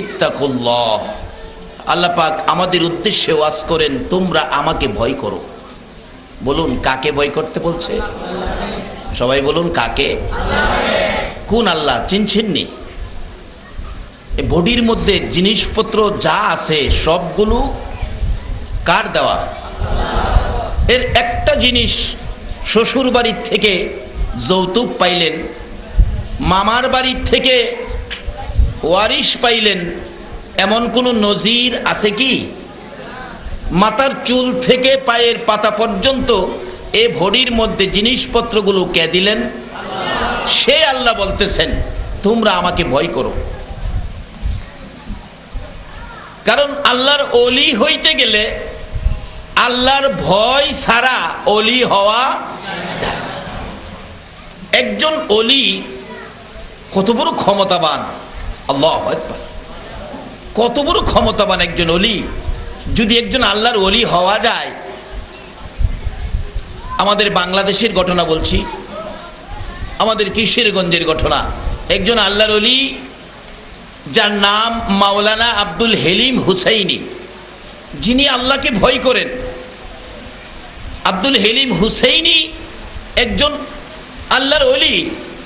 ইত্তাকুল্লাহ। আল্লাহ পাক আমাদের উদ্দেশ্যে ওয়াজ করেন, তোমরা আমাকে ভয় করো। বলুন, কাকে ভয় করতে বলছে? সবাই বলুন, কাকে? কোন আল্লাহ? চিনছেননি? বডির মধ্যে জিনিসপত্র যা আছে, সবগুলো কার দেওয়া? এর একটা জিনিস শ্বশুর বাড়ির থেকে যৌতুক পাইলেন, মামার বাড়ির থেকে ওয়ারিশ পাইলেন, এমন কোনো নজির আছে কি? মাথার চুল থেকে পায়ের পাতা পর্যন্ত এ ভরির মধ্যে জিনিসপত্রগুলো কে দিলেন? সে আল্লাহ বলতেছেন, তোমরা আমাকে ভয় করো। কারণ আল্লাহর অলি হইতে গেলে আল্লাহর ভয় ছাড়া অলি হওয়া একজন অলি কত বড় ক্ষমতাবান। আল্লাহ। কত বড় ক্ষমতাবান একজন অলি যদি একজন আল্লাহর অলি হওয়া যায়, আমাদের বাংলাদেশের ঘটনা বলছি, আমাদের কিশোরগঞ্জের ঘটনা। একজন আল্লাহর অলি যার নাম মাওলানা আব্দুল হেলিম হুসাইনি, যিনি আল্লাহকে ভয় করেন। আব্দুল হেলিম হুসাইনি একজন আল্লাহর অলি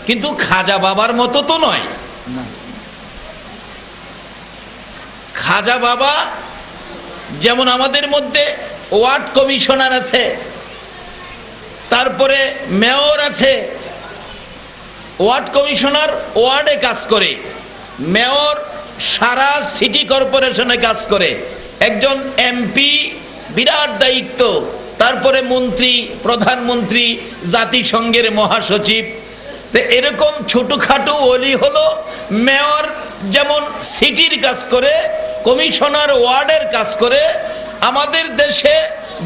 কিন্তু খাজা বাবার মতো তো নয়। খাজা বাবা, যেমন আমাদের মধ্যে ওয়ার্ড কমিশনার আছে, তারপরে মেয়র আছে, ওয়ার্ড কমিশনার ওয়ার্ডে কাজ করে, মেয়র সারা সিটি কর্পোরেশনে কাজ করে, একজন এমপি বিরাট দায়িত্ব, তারপরে মন্ত্রী, প্রধানমন্ত্রী, জাতিসংঘের মহাসচিব। তো এরকম ছোটোখাটো অলি হলো মেয়র যেমন সিটির কাজ করে কমিশনার ওয়ার্ডের কাজ করে আমাদের দেশে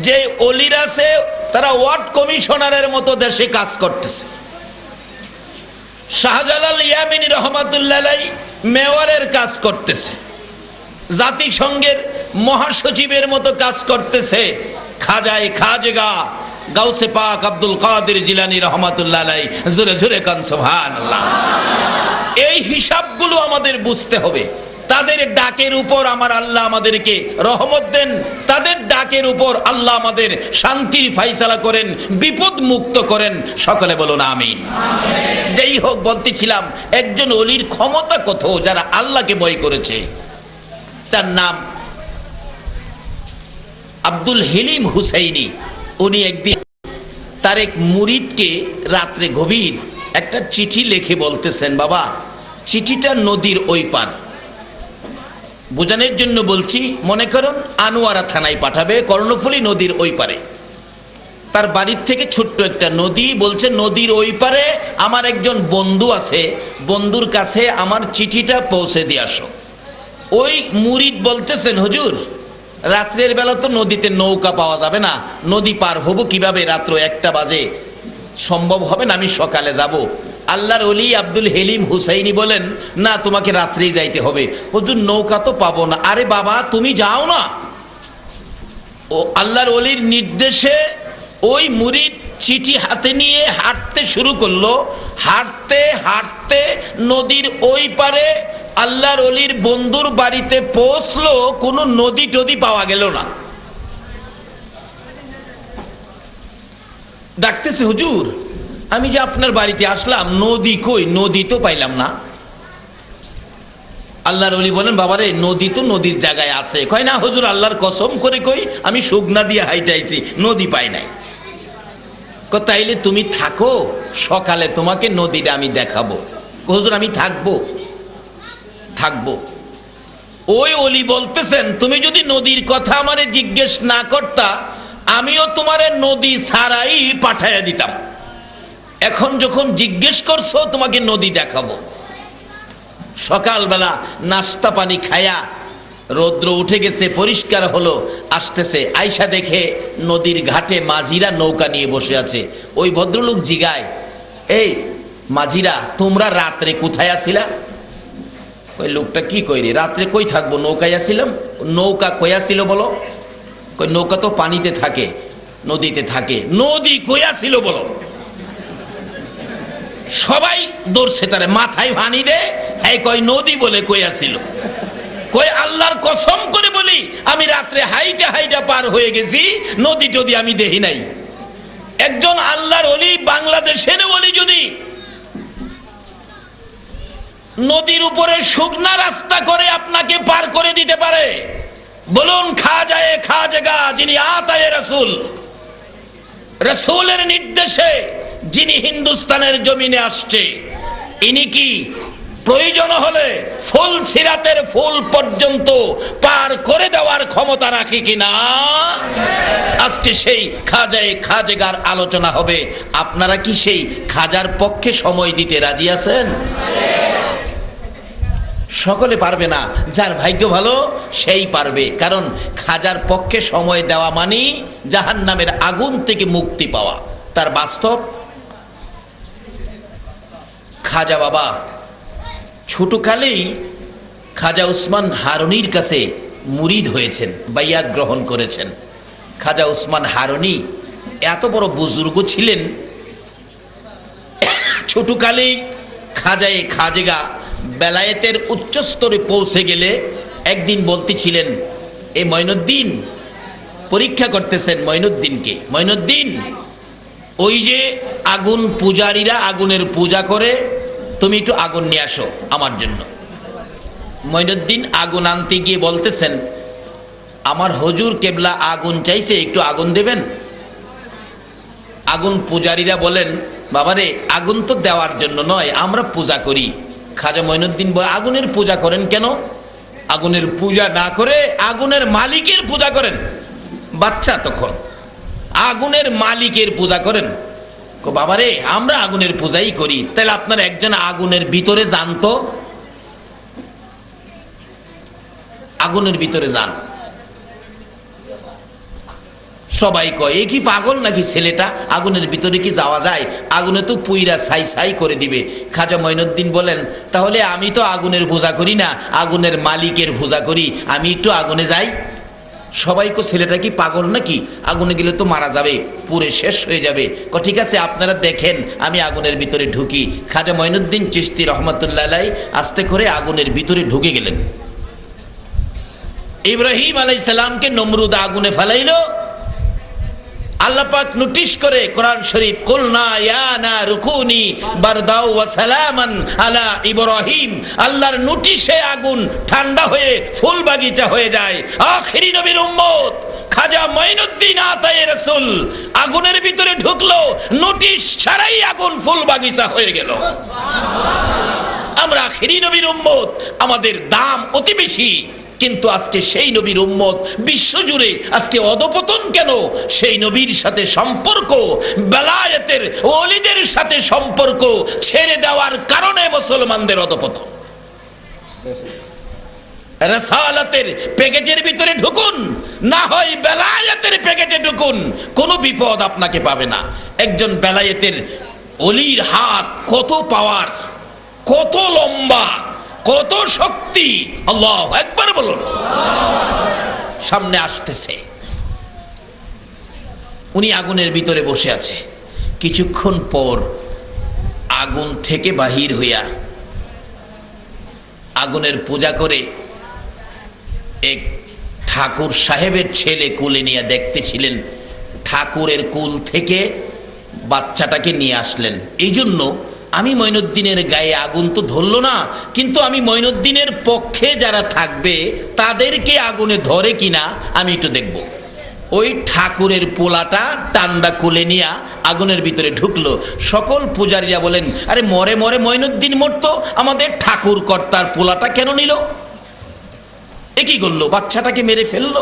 যে অলির আছে, তারা ওয়ার্ড কমিশনারের মতো দেশে কাজ করতেছে। শাহজালাল ইয়ামিনী রহমাতুল্লাহ মেয়রের কাজ করতেছে। জাতিসংঘের মহাসচিবের মতো কাজ করতেছে। খাজাই খাজগা, গাউসে পাক আব্দুল কাদের জিলানি রহমাতুল্লাহ জোরে জোরে কান, সুবহানাল্লাহ। এই হিসাবগুলো আমাদের বুঝতে হবে। তাদের ডাকের উপর আমার আল্লাহ আমাদেরকে রহমত দেন। তাদের ডাকের উপর আল্লাহ আমাদের শান্তির ফাইসালা করেন বিপদ মুক্ত করেন। সকলে বলুন আমিন। যেই হোক বলতেছিলাম একজন অলির ক্ষমতা কত যারা আল্লাহকে বই করেছে? তার নাম আব্দুল হেলিম হুসাইনি। উনি একদিন তার এক মুরিদকে রাত্রে গভীর একটা চিঠি লিখে বলতেছেন বাবা চিঠিটা নদীর ওই পার। বোঝানোর জন্য বলছি, মনে করুন, আনোয়ারা থানায় পাঠাবে, কর্ণফুলী নদীর ওই পারে। তার বাড়ির থেকে ছোট্ট একটা নদী, বলছে, নদীর ওই পারে আমার একজন বন্ধু আছে, বন্ধুর কাছে আমার চিঠিটা পৌঁছে দিয়ে আসো। ওই মুরিদ বলতেছেন, হুজুর, রাত্রের বেলা তো নদীতে নৌকা পাওয়া যাবে না, নদী পার হব কীভাবে? রাত্র একটা বাজে। সম্ভব হবে না আমি সকালে যাব। আল্লাহর অলি আব্দুল হেলিম হুসাইনি বলেন, না, তোমাকে রাত্রেই যাইতে হবে। হুজুর, নৌকা তো পাবো না। আরে বাবা, তুমি যাও না। ও আল্লাহর অলির নির্দেশে ওই মুরিদ চিঠি হাতে নিয়ে হাঁটতে শুরু করল। হাঁটতে হাঁটতে নদীর ওই পারে আল্লাহর অলির বন্ধুর বাড়িতে পৌঁছলো, কোনো নদী টদি পাওয়া গেল না। ডাকতেছে, হুজুর আমি যে আপনার বাড়িতে আসলাম, নদী কই? নদী তো পাইলাম না। আল্লাহর অলি বলেন, বাবারে, নদী তো নদীর জায়গায় আছে। কয়, না, হজুর, আল্লাহর কসম করে কই, আমি শুকনা দিয়ে হাইটাইছি, নদী পাই নাই। তাইলে তুমি থাকো, সকালে তোমাকে নদীটা আমি দেখাবো। হজুর, আমি থাকব। থাকব। ওই অলি বলতেছেন, তুমি যদি নদীর কথা আমারে জিজ্ঞেস না করতা, আমিও তোমারে নদী ছাড়াই পাঠাইয়া দিতাম। এখন যখন জিজ্ঞেস করছ, তোমাকে নদী দেখাবো। সকালবেলা নাস্তা পানি খায়া রৌদ্র উঠে গেছে, পরিষ্কার হলো, আসতেছে। আয়সা দেখে নদীর ঘাটে মাঝিরা নৌকা নিয়ে বসে আছে। ওই ভদ্রলোক জিগায়, এই মাঝিরা, তোমরা রাত্রে কোথায় আসিলা? ওই লোকটা কি কইরে রাত্রে কই থাকব? নৌকায় আসিলাম? নৌকা কই আসছিল বলো? নৌকা তো পানিতে থাকে, নদীতে থাকে। নদী কই আসছিল বলো? সবাই দৌড়ছে তারে মাথায় ভানি দে। এই কয় নদী বলে কই আসছিল কই আল্লাহর কসম করে বলি, আমি রাত্রে হাইটা হাইটা পার হয়ে গেছি, নদী যদি আমি দেখি নাই। একজন আল্লাহর অলি বাংলাদেশের অলি যদি নদীর উপরে শুকনা রাস্তা করে আপনাকে পার করে দিতে পারে, বলুন, খা যায়, খা জায়গা যিনি আতায় রসুল, রসুলের নির্দেশে যিনি হিন্দুস্তানের জমিনে আসছে, ইনি কি প্রয়োজন হলে ফুল সিরাতের ফুল পর্যন্ত পার করে দেওয়ার ক্ষমতা রাখে কিনা? আজকে সেই খাজায় খাজেগার আলোচনা হবে। আপনারা কি সেই খাজার পক্ষে সময় দিতে রাজি আছেন? সকলে পারবে না, যার ভাগ্য ভালো সেই পারবে। কারণ খাজার পক্ষে সময় দেওয়া মানে জাহান নামের আগুন থেকে মুক্তি পাওয়া। তার বাস্তব খাজা বাবা। ছোটকালেই খাজা উসমান হারুনির কাছে মুরিদ হয়েছেন, বাইয়াত গ্রহণ করেছেন। খাজা উসমান হারুনি এত বড় বুজুর্গ ছিলেন, ছোটকালেই খাজায়ে খাজেগা বেলায়েতের উচ্চস্তরে পৌঁছে গেলে একদিন বলতেছিলেন, এ ময়নুদ্দিন পরীক্ষা করতেছেন ময়নুদ্দিনকে ময়নুদ্দিন ওই যে আগুন পূজারীরা আগুনের পূজা করে, তুমি একটু আগুন নিয়ে আসো আমার জন্য। ময়নুদ্দিন আগুন আনতে গিয়ে বলতেছেন, আমার হজুর কেবলা আগুন চাইছে, একটু আগুন দেবেন? আগুন পূজারীরা বলেন, বাবারে, আগুন তো দেওয়ার জন্য নয়, আমরা পূজা করি। খাজা মঈনুদ্দিন বলে, আগুনের পূজা করেন কেন? আগুনের পূজা না করে আগুনের মালিকের পূজা করেন। বাচ্চা তখন আগুনের মালিকের পূজা করেন। বাবারে, আমরা আগুনের পূজাই করি। তাহলে আপনার একজন আগুনের ভিতরে জানতো আগুনের ভিতরে যান। সবাই কয়, এ কি পাগল নাকি ছেলেটা? আগুনের ভিতরে কি যাওয়া যায়? আগুনে তো পুইরা ছাই ছাই করে দিবে। খাজা মঈনুদ্দিন বলেন, তাহলে আমি তো আগুনের পূজা করি না, আগুনের মালিকের পূজা করি। আমি একটু আগুনে যাই। সবাই কো ছেলেটা কি পাগল নাকি? আগুনে গেলে তো মারা যাবে, পুরে শেষ হয়ে যাবে। ক, ঠিক আছে, আপনারা দেখেন, আমি আগুনের ভিতরে ঢুকি। খাজা মঈনুদ্দিন চিস্তি রহমতুল্লাহ আস্তে করে আগুনের ভিতরে ঢুকে গেলেন। ইব্রাহিম আলাইসালামকে নমরুদ আগুনে ফেলাইলো আল্লাহ পাক নোটিশ করে কোরআন শরীফ, কুলনা ইয়া না রুকুনি বারদাও ওয়া সালামান আলা ইব্রাহিম। আল্লাহর নোটিশে আগুন ঠান্ডা হয়ে ফুল বাগিচা হয়ে যায়। আখেরি নবীর উম্মত, খাজা মঈনুদ্দিন আতায়ে রাসূল, আগুনের ভিতরে ঢুকলো, নোটিশ ছাড়াই আগুন ফুল বাগিচা হয়ে গেল। আমরা আখেরি নবীর উম্মত, আমাদের দাম অতি বেশি। কিন্তু আজকে সেই নবীর উম্মত বিশ্বজুড়ে আজকে অধপতন কেন? সেই নবীর সাথে সম্পর্ক, বেলায়েতের ওলিদের সাথে সম্পর্ক ছেড়ে দেওয়ার কারণে মুসলমানদের অধপতন। ভিতরে ঢুকুন, না হয় বেলায়েতের প্যাকেটে ঢুকুন, কোনো বিপদ আপনাকে পাবে না। একজন বেলায়েতের অলির হাত কত পাওয়ার, কত লম্বা কত শক্তি? আল্লাহ একবার বলুন। সামনে আসতেছে। উনি আগুনের ভিতরে বসে আছে। কিছুক্ষণ পর আগুন থেকে বাহির হইয়া আগুনের পূজা করে এক ঠাকুর সাহেবের ছেলে কুলে নিয়ে দেখতেছিলেন। ঠাকুরের কুল থেকে বাচ্চাটাকে নিয়ে আসলেন। এই জন্য আমি মঈনুদ্দিনের গায়ে আগুন তো ধরলো না, কিন্তু আমি মঈনুদ্দিনের পক্ষে যারা থাকবে, তাদেরকে আগুনে ধরে কিনা আমি একটু দেখব। ওই ঠাকুরের পোলাটা টান্দা কোলে নিয়া আগুনের ভিতরে ঢুকলো। সকল পূজারীরা বলেন, আরে মরে মরে মঈনুদ্দিন মরতো, আমাদের ঠাকুর কর্তার পোলাটা কেন নিল? এ কি করল? বাচ্চাটাকে মেরে ফেলল?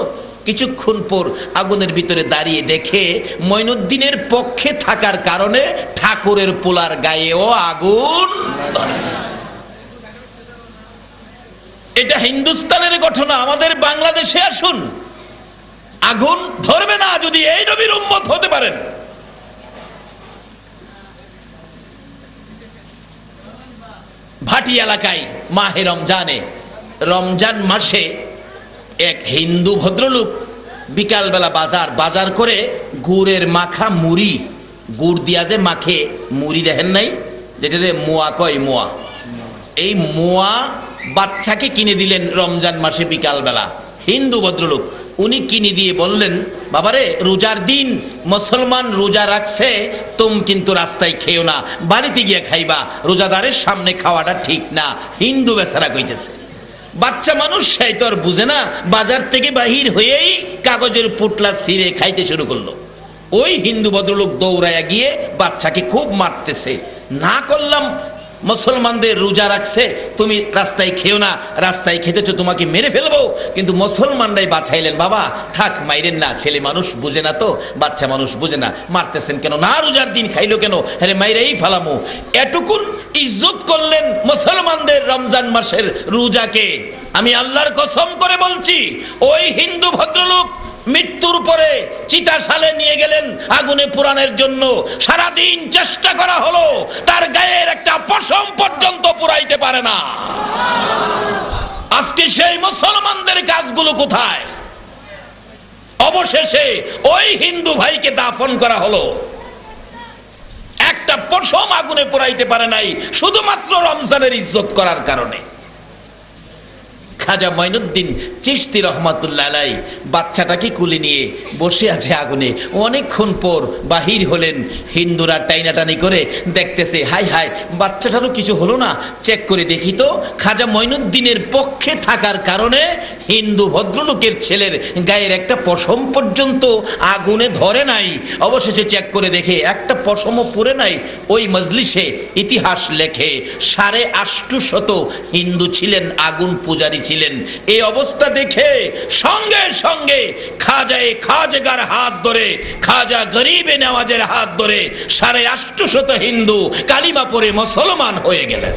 কিছুক্ষণ পর আগুনের ভিতরে দাঁড়িয়ে দেখে মঈনুদ্দিনের পক্ষে থাকার কারণে ঠাকুরের পোলার গায়েও আগুন এটা হিন্দুস্তানের ঘটনা, আমাদের বাংলাদেশে আসুন। আগুন ধরবে না যদি এই নবীর উম্মত হতে পারেন। ভাটি এলাকায় মাহে রমজানে, রমজান মাসে এক হিন্দু ভদ্রলোক বিকালবেলা বাজার বাজার করে গুড়ের মাখা মুড়ি, গুড় দিয়া যে মাখে, মুড়ি দেখেন নাই? যেটা মোয়া কয় মোয়া। এই মোয়া বাচ্চাকে কিনে দিলেন রমজান মাসে বিকালবেলা। হিন্দু ভদ্রলোক, উনি কিনে দিয়ে বললেন, বাবারে, রোজার দিন মুসলমান রোজা রাখছে, তুম কিন্তু রাস্তায় খেও না, বাড়িতে গিয়ে খাইবা, রোজাদারের সামনে খাওয়াটা ঠিক না। হিন্দু বেচারা কইতেছে। বাচ্চা মানুষ, সেই তো আর বুঝে না, বাজার থেকে বাহির হয়েই কাগজের পুটলা ছিঁড়ে খাইতে শুরু করল। ওই হিন্দু ভদ্রলোক দৌড়াইয়া গিয়ে বাচ্চাকে খুব মারতেছে। না করলাম মুসলমানদের রোজা রাখছে, তুমি রাস্তায় খেও না, রাস্তায় খেতেছো, তোমাকে মেরে ফেলব। কিন্তু মুসলমানরাই বাছাইলেন, বাবা, থাক, মাইরেন না, ছেলে মানুষ বুঝে না তো, বাচ্চা মানুষ বুঝে না, মারতেছেন কেন, না রোজার দিন খাইলো কেন? হ্যাঁ মাইরেই ফালামো। এটুকুন ইজ্জত করলেন মুসলমানদের রমজান মাসের রোজাকে। আমি আল্লাহর কসম করে বলছি, ওই হিন্দু ভদ্রলোক মৃত্যুর পরে চিতাশালে নিয়ে গেলেন আগুনে পুরাণের জন্য। সারাদিন চেষ্টা করা হলো, তার গায়ের একটা পশম পর্যন্ত পুরাইতে পারে না। আজকে সেই মুসলমানদের কাজগুলো কোথায়? অবশেষে ওই হিন্দু ভাইকে দাফন করা হলো। একটা পশম আগুনে পোড়াইতে পারে নাই, শুধুমাত্র রমজানের ইজ্জত করার কারণে। খাজা মঈনুদ্দিন চিস্তি রহমাতুল্লাহ বাচ্চাটাকে কুলে নিয়ে বসে আছে আগুনে। অনেকক্ষণ পর বাহির হলেন। হিন্দুরা টাইনাটানি করে দেখতেছে, হাই হাই, বাচ্চাটারও কিছু হলো না। চেক করে দেখি তো, খাজা মঈনুদ্দিনের পক্ষে থাকার কারণে হিন্দু ভদ্রলোকের ছেলের গায়ের একটা পশম পর্যন্ত আগুনে ধরে নাই। অবশেষে চেক করে দেখে একটা পশমও পুরে নাই। ওই মজলিসে ইতিহাস লেখে, সাড়ে আষ্টু শত হিন্দু ছিলেন আগুন পূজারী ছিলেন এই অবস্থা দেখে সঙ্গে সঙ্গে খাজায়ে খাজগার হাত ধরে, খাজা গরিবে নেওয়াজের হাত ধরে সাড়ে আষ্টু শত হিন্দু কালিমা পরে মুসলমান হয়ে গেলেন।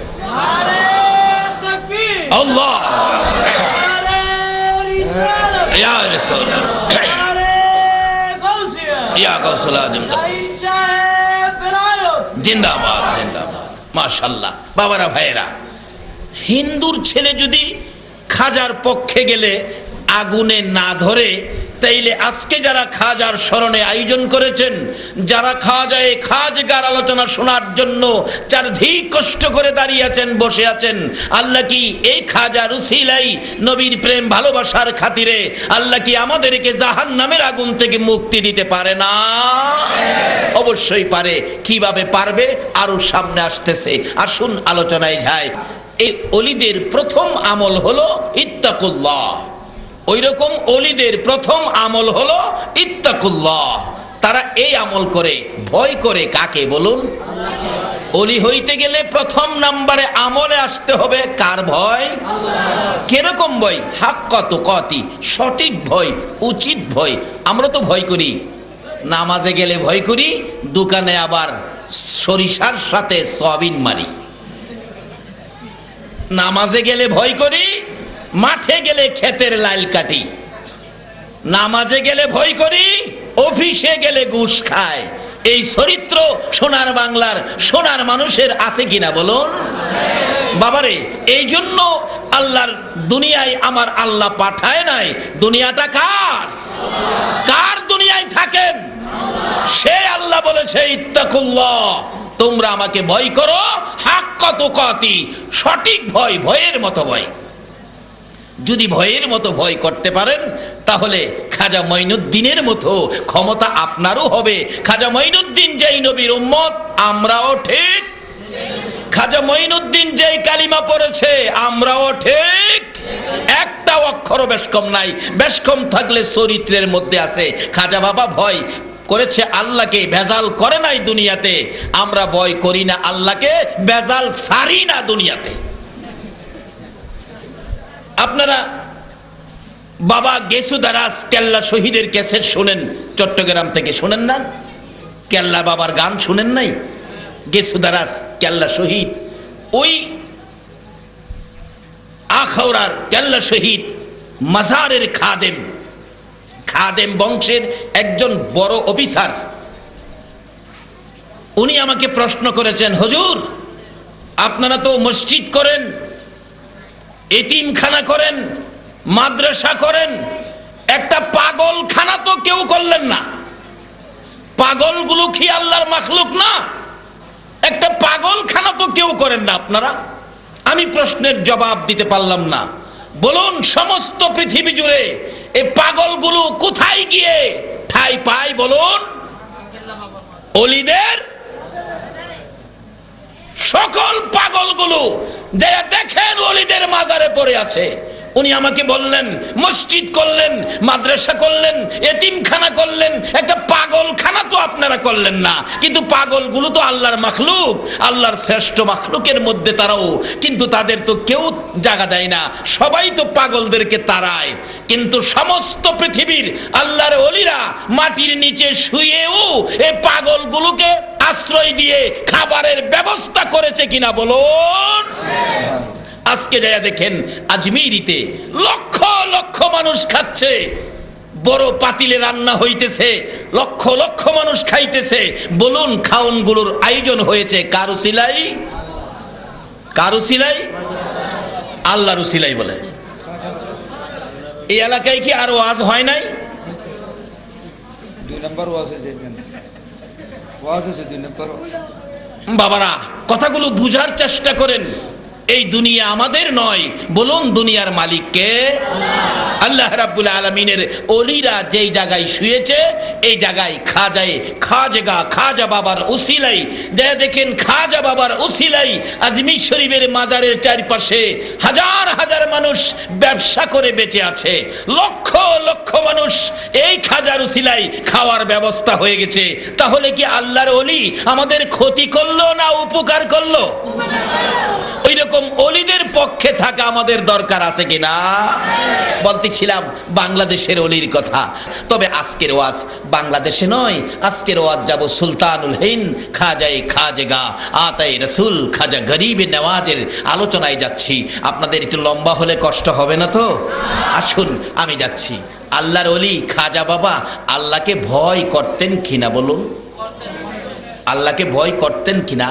জিন্দাবাদ জিন্দাবাদ। মাশাল্লাহ বাবারা, ভাইয়েরা, হিন্দুর ছেলে যদি খাজার পক্ষে গেলে আগুনে না ধরে, তাইলে আজকে যারা খাজার স্মরণে আয়োজন করেছেন, যারা খাজায় খাজগার আলোচনা শোনার জন্য চারধিক কষ্ট করে দাঁড়িয়ে আছেন, বসে আছেন, আল্লাহ কি এই খাজা রুসিলাই নবীর প্রেম ভালোবাসার খাতিরে আল্লাহ কি আমাদেরকে জাহান নামের আগুন থেকে মুক্তি দিতে পারে না? অবশ্যই পারে। কীভাবে পারবে? আরও সামনে আসতেছে। আসুন আলোচনায় যায় এই অলিদের প্রথম আমল হলো ইত্তাকুল্লাহ। ওই রকম অলিদের প্রথম আমল হলো ইত্তাকুল্লাহ। তারা এই আমল করে, ভয় করে কাকে বলুন? অলি হইতে গেলে প্রথম নাম্বারে আমলে আসতে হবে, কার ভয়? কীরকম ভয়? হাক কত কতি সঠিক ভয়, উচিত ভয়। আমরা তো ভয় করি। নামাজে গেলে ভয় করি, দোকানে আবার সরিষার সাথে সয়াবিন মারি। নামাজে গেলে ভয় করি, মাঠে গেলে ক্ষেতের লাইল কাটি। নামাজে গেলে ভয় করি, অফিসে গেলে ঘুষ খায়। এই চরিত্র সোনার বাংলার সোনার মানুষের আছে কিনা বলুন? বাবারে, এই জন্য আল্লাহর দুনিয়ায় আমার আল্লাহ পাঠায় নাই। দুনিয়াটা কার? কার দুনিয়ায় থাকেন? সে আল্লাহ বলেছে, ইত্তাকুল্লাহ। তোমরা আমাকে ভয় করো। হাক কত কতি সঠিক ভয়, ভয়ের মতো ভয়। যদি ভয়ের মতো ভয় করতে পারেন, তাহলে খাজা মঈনুদ্দিনের মতো ক্ষমতা আপনারও হবে। খাজা মঈনুদ্দিন যেই নবীর উম্মত, আমরাও ঠিক। খাজা মঈনুদ্দিন যেই কালিমা পড়েছে, আমরাও ঠিক। একটা অক্ষর বেশ কম নাই। বেশকম থাকলে চরিত্রের মধ্যে আছে। খাজা বাবা ভয় করেছে আল্লাহকে, ভেজাল করে নাই দুনিয়াতে। আমরা ভয় করি না আল্লাহকে, ভেজাল সারি না দুনিয়াতে। আপনারা বাবা গেসুদারাস কেল্লা শহীদের ক্যাসেট শোনেন, চট্টগ্রাম থেকে শোনেন না? কেল্লা বাবার গান শোনেন নাই? গেসুদারাস কেল্লা শহীদ। ওই আখাউড়ার কেল্লা শহীদ, মাজারের খাদেম খাদেম বংশের একজন বড় অফিসার। উনি আমাকে প্রশ্ন করেছেন, হুজুর, আপনারা তো মসজিদ করেন, এতিমখানা করেন, মাদ্রাসা করেন, একটা পাগলখানা তো কেউ করলেন না। পাগলগুলো কি আল্লাহর মাখলুক না? একটা পাগলখানা তো কেউ করেন না আপনারা। আমি প্রশ্নের জবাব দিতে পারলাম না। বলুন, সমস্ত পৃথিবী জুড়ে এই পাগলগুলো কোথায় গিয়ে ঠাই পায় বলুন? অলিদের? সকল পাগলগুলো যে দেখেন অলিদের মাজারে পড়ে আছে, উনি আমাকে বললেন, মসজিদ করলেন, মাদ্রাসা করলেন, এতিমখানা করলেন, একটা পাগলখানা তো আপনারা করলেন না। কিন্তু পাগলগুলো তো আল্লাহর মাখলুক। আল্লাহর শ্রেষ্ঠ মাখলুকের মধ্যে তারাও। কিন্তু তাদের তো কেউ জায়গা দেয় না। সবাই তো পাগলদেরকে তাড়ায়। কিন্তু সমস্ত পৃথিবীর আল্লাহর অলিরা মাটির নিচে শুয়েও এই পাগলগুলোকে আশ্রয় দিয়ে খাবারের ব্যবস্থা করেছে কিনা বলুন। আজকে যাইয়া দেখেন, আজমিরিতে লক্ষ লক্ষ মানুষ খাচ্ছে। বড় পাতিলে রান্না হইতেছে লক্ষ লক্ষ মানুষ খাইতেছে। বলুন খাউনগুলোর আয়োজন হয়েছে কারু সিলাই? কারু সিলাই? আল্লাহর সিলাই বলে। এই এলাকায় কি আরও আজ হয় নাই? বাবারা কথাগুলো বুঝার চেষ্টা করেন। এই দুনিয়া আমাদের নয়, বলুন দুনিয়ার মালিককে আল্লাহ রাব্বুল আলমিনের অলিরা যেই জায়গায় শুয়েছে, এই জায়গায় খাজায় খাজগা খাজা বাবার উসিলাই। যা দেখেন খাজা বাবার উসিলাই। আজমির শরীফের মাজারের চারপাশে হাজার হাজার মানুষ ব্যবসা করে বেঁচে আছে। লক্ষ লক্ষ মানুষ এই খাজার উসিলাই খাওয়ার ব্যবস্থা হয়ে গেছে। তাহলে কি আল্লাহর অলি আমাদের ক্ষতি করল না উপকার করল? ওই রকম অলিদের পক্ষে থাকা আমাদের দরকার আছে কিনা? বলতেছিলাম, বাংলাদেশের অলির কথা। তবে আজকের ওয়াজ বাংলাদেশে নয়, আজকের ওয়াজ যাব সুলতানুল হিন্দ, খাজাই খাজগা, আতাই রসুল, খাজা গরিবে নেওয়াজের আলোচনায় যাচ্ছি। আপনাদের একটু লম্বা হলে কষ্ট হবে না তো? আসুন, আমি যাচ্ছি। আল্লাহর অলি, খাজা বাবা, আল্লাহকে ভয় করতেন কিনা বলুন? আল্লাহকে ভয় করতেন কিনা?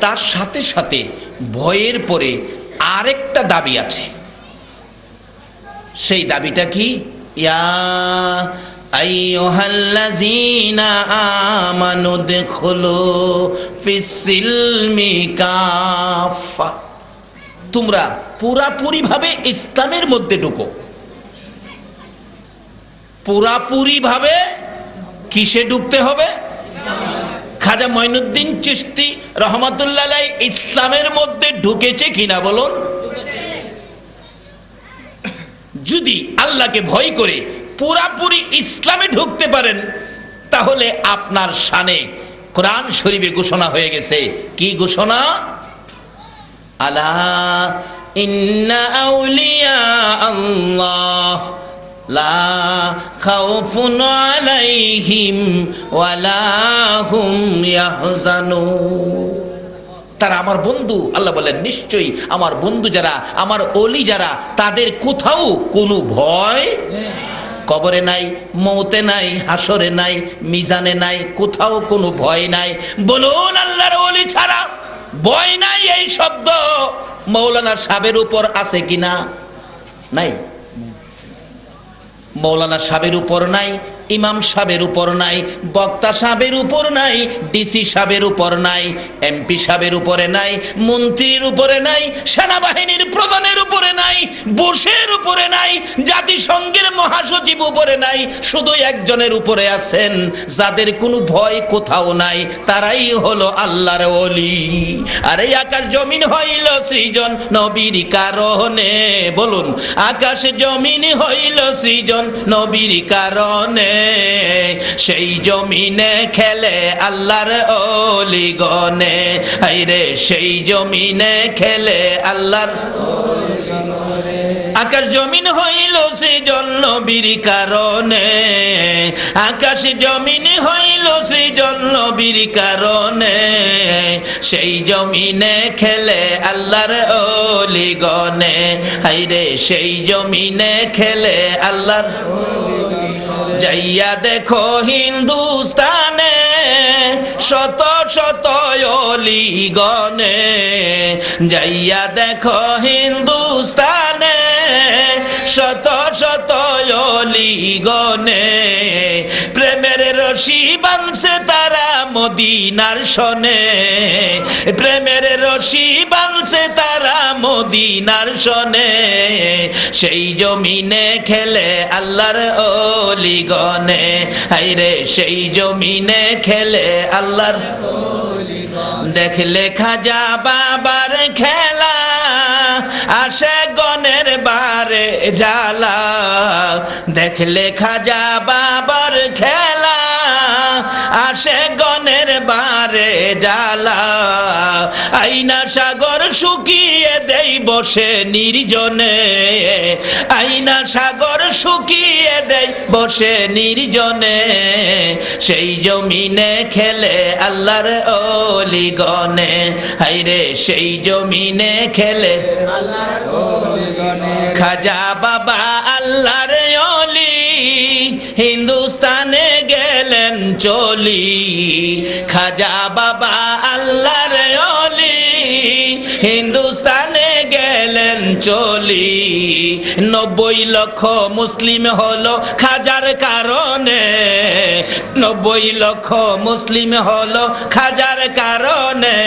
তার সাথে সাথে ভয়ের পরে আরেকটা দাবি আছে। সেই দাবিটা কি? ইয়া দুখুলু ফিস-সিলমি কাফা তোমরা ইসলামের মধ্যে ঢুকো। পুরাপুরিভাবে কিসে ঢুকতে হবে? খাজা মঈনুদ্দিন চিশতি রহমতুল্লাহ ইসলামের মধ্যে ঢুকেছে কিনা বলুন? যদি আল্লাহকে ভয় করে পুরাপুরি ইসলামে ঢুকতে পারেন, তাহলে আপনার শানে কোরআন শরীফে ঘোষণা হয়ে গেছে। কি ঘোষণা? আলা ইন্না আউলিয়া আল্লাহ। লা তারা আমার বন্ধু, আল্লাহ বলেন, নিশ্চয়ই আমার বন্ধু যারা, আমার অলি যারা, তাদের কোথাও কোনো ভয় কবরে নাই, মৌতে নাই, হাসরে নাই, মিজানে নাই, কোথাও কোনো ভয় নাই। বলুন, আল্লাহর অলি ছাড়া ভয় নাই এই শব্দ। মৌলানা সাবের উপর আছে কিনা? নাই। মৌলানা সাহেবের উপর নাই, ইমাম সাহেবের উপর নাই, বক্তা সাহেবের উপর নাই, ডিসি সাহেবের উপর নাই, এমপি সাহেবের উপরে নাই, মন্ত্রীর উপরে নাই, সেনাবাহিনীর প্রধানের উপরে নাই উপরে নাই, জাতিসংঘের মহাসচিব উপরে নাই, শুধু একজনের উপরে আছেন, যাদের কোনো ভয় কোথাও নাই, তারাই হলো আল্লাহর ওলি। আর এই আকাশ জমিন হইল সৃজন নবীর কারণে, বলুন, আকাশ জমিন হইল সৃজন নবীর কারণে, সেই জমিনে খেলে আল্লাহর ওলি গনে। হাইরে সেই জমিনে খেলে আল্লাহর আকাশ জমিন হইল সে জন্য বীর কারণে। আকাশ জমিন হইল সে জন্য বীর কারণে। সেই জমিনে খেলে আল্লাহর ওলি গনে হাইরে সেই জমিনে খেলে আল্লাহর যাইয়া দেখো হিন্দুস্তানে শত শত অলি গনে যাইয়া দেখো হিন্দুস্তানে শত শত গনে। প্রেমের রশি বানছে তারা মদিনার শনে প্রেমের রশি বানছে তারা মদিনার শনে সেই জমিনে খেলে আল্লাহর অলিগনে হাইরে সেই জমিনে খেলে আল্লাহর দেখলে খাজা বাবার খেলা, আসে বারে জালা দেখলে খাজা বাবার খেলা আসে গনের বারে জালা আইনা সাগর শুকিয়ে দেই বসে নির্জনে। আইনা সাগর শুকিয়ে দেই বসে নির্জনে। সেই জমিনে খেলে আল্লাহর অলিগনে হাইরে সেই জমিনে খেলে খাজা বাবা আল্লাহর অলি। হিন্দুস্তানে গেলেন চলি। খাজা বাবা আল্লাহর হিন্দুস্তানে গেলেন চলি। নব্বই লক্ষ মুসলিম হলো খাজার কারণে। নব্বই লক্ষ মুসলিম হলো খাজার কারণে।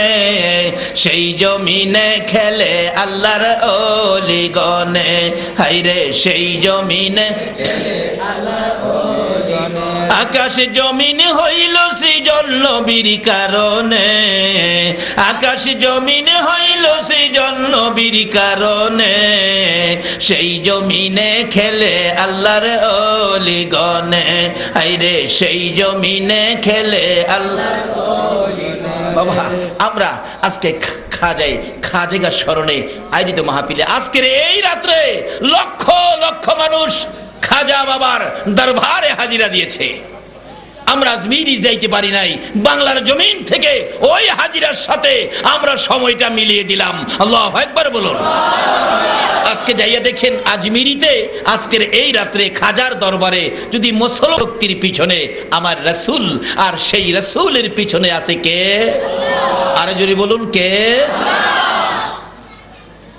সেই জমিনে খেলে আল্লাহর অলিগনে হাইরে সেই জমিনে আকাশ জমিন হইল সৃজন নবীর কারণে। আকাশ জমিন হইল সৃজন নবীর কারণে। সেই জমিনে খেলে আল্লাহর অলিগনে আইরে, সেই জমিনে খেলে আল্লাহ বাবা, আমরা আজকে খাজাই খাজেগা স্মরণে। আয়োজিত মাহফিলে। আজকের এই রাত্রে লক্ষ লক্ষ মানুষ খাজা বাবার দরবারে হাজিরা দিয়েছে। আমরা আজমিরি যাইতে পারি নাই, বাংলার জমিন থেকে ওই হাজিরার সাথে আমরা সময়টা মিলিয়ে দিলাম। আল্লাহ একবার বলুন। আজকে যাইয়া দেখেন আজমিরিতে, আজকের এই রাত্রে খাজার দরবারে যদি মুসলক্তির পিছনে আমার রাসূল, আর সেই রাসূলের পিছনে আছে কে? আরে যদি বলুন কে?